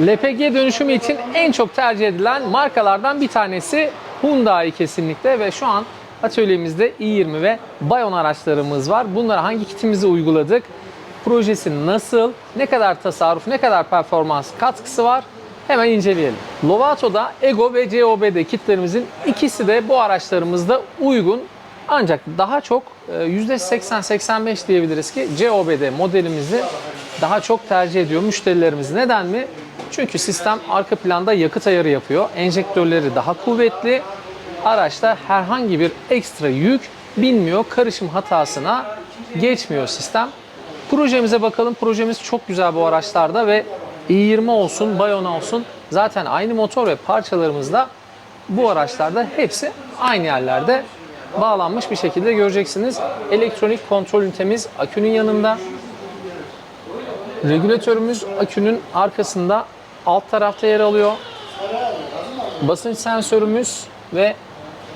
LPG dönüşümü için en çok tercih edilen markalardan bir tanesi Hyundai kesinlikle ve şu an atölyemizde i20 ve Bayon araçlarımız var. Bunlara hangi kitimizi uyguladık? Projesi nasıl? Ne kadar tasarruf, ne kadar performans katkısı var? Hemen inceleyelim. Lovato'da Ego ve COBD kitlerimizin ikisi de bu araçlarımızda uygun. Ancak daha çok e, %80-85 diyebiliriz ki COBD modelimizi daha çok tercih ediyor müşterilerimiz. Neden mi? Çünkü sistem arka planda yakıt ayarı yapıyor. Enjektörleri daha kuvvetli. Araçta herhangi bir ekstra yük binmiyor. Karışım hatasına geçmiyor sistem. Projemize bakalım. Projemiz çok güzel bu araçlarda ve i20 olsun, Bayon olsun zaten aynı motor ve parçalarımızda bu araçlarda hepsi aynı yerlerde bağlanmış bir şekilde göreceksiniz. Elektronik kontrol ünitemiz akünün yanında. Regülatörümüz akünün arkasında alt tarafta yer alıyor. Basınç sensörümüz ve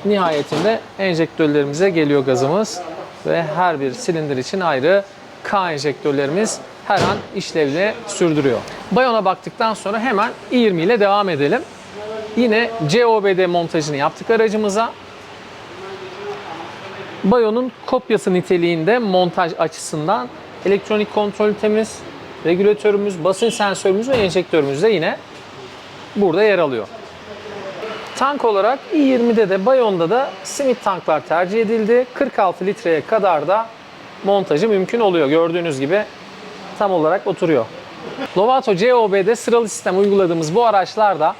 nihayetinde enjektörlerimize geliyor gazımız ve her bir silindir için ayrı K enjektörlerimiz her an işlevini sürdürüyor. Bayona baktıktan sonra hemen i20 ile devam edelim. Yine COBD montajını yaptık aracımıza. Bayon'un kopyası niteliğinde montaj açısından elektronik kontrol ünitemiz, regülatörümüz, basınç sensörümüz ve enjektörümüz de yine burada yer alıyor. Tank olarak i20'de de Bayon'da da simit tanklar tercih edildi. 46 litreye kadar da montajı mümkün oluyor. Gördüğünüz gibi tam olarak oturuyor. Lovato COB'de sıralı sistem uyguladığımız bu araçlarda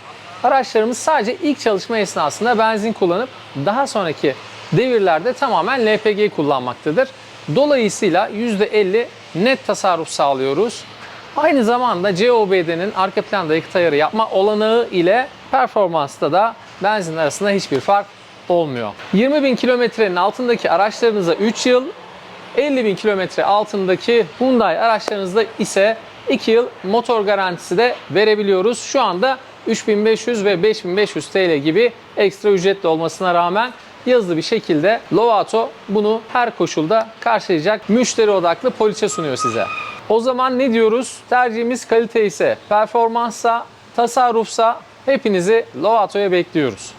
araçlarımız sadece ilk çalışma esnasında benzin kullanıp daha sonraki devirlerde tamamen LPG kullanmaktadır. Dolayısıyla %50 net tasarruf sağlıyoruz. Aynı zamanda COBD'nin arka planda yakıt ayarı yapma olanağı ile performansta da benzin arasında hiçbir fark olmuyor. 20 bin kilometrenin altındaki araçlarınıza 3 yıl, 50 bin kilometre altındaki Hyundai araçlarınızda ise 2 yıl motor garantisi de verebiliyoruz. Şu anda 3500 ve 5500 TL gibi ekstra ücretli olmasına rağmen yazılı bir şekilde Lovato bunu her koşulda karşılayacak müşteri odaklı poliçe sunuyor size. O zaman ne diyoruz? Tercihimiz kalite ise, performanssa, tasarrufsa hepinizi Lovato'ya bekliyoruz.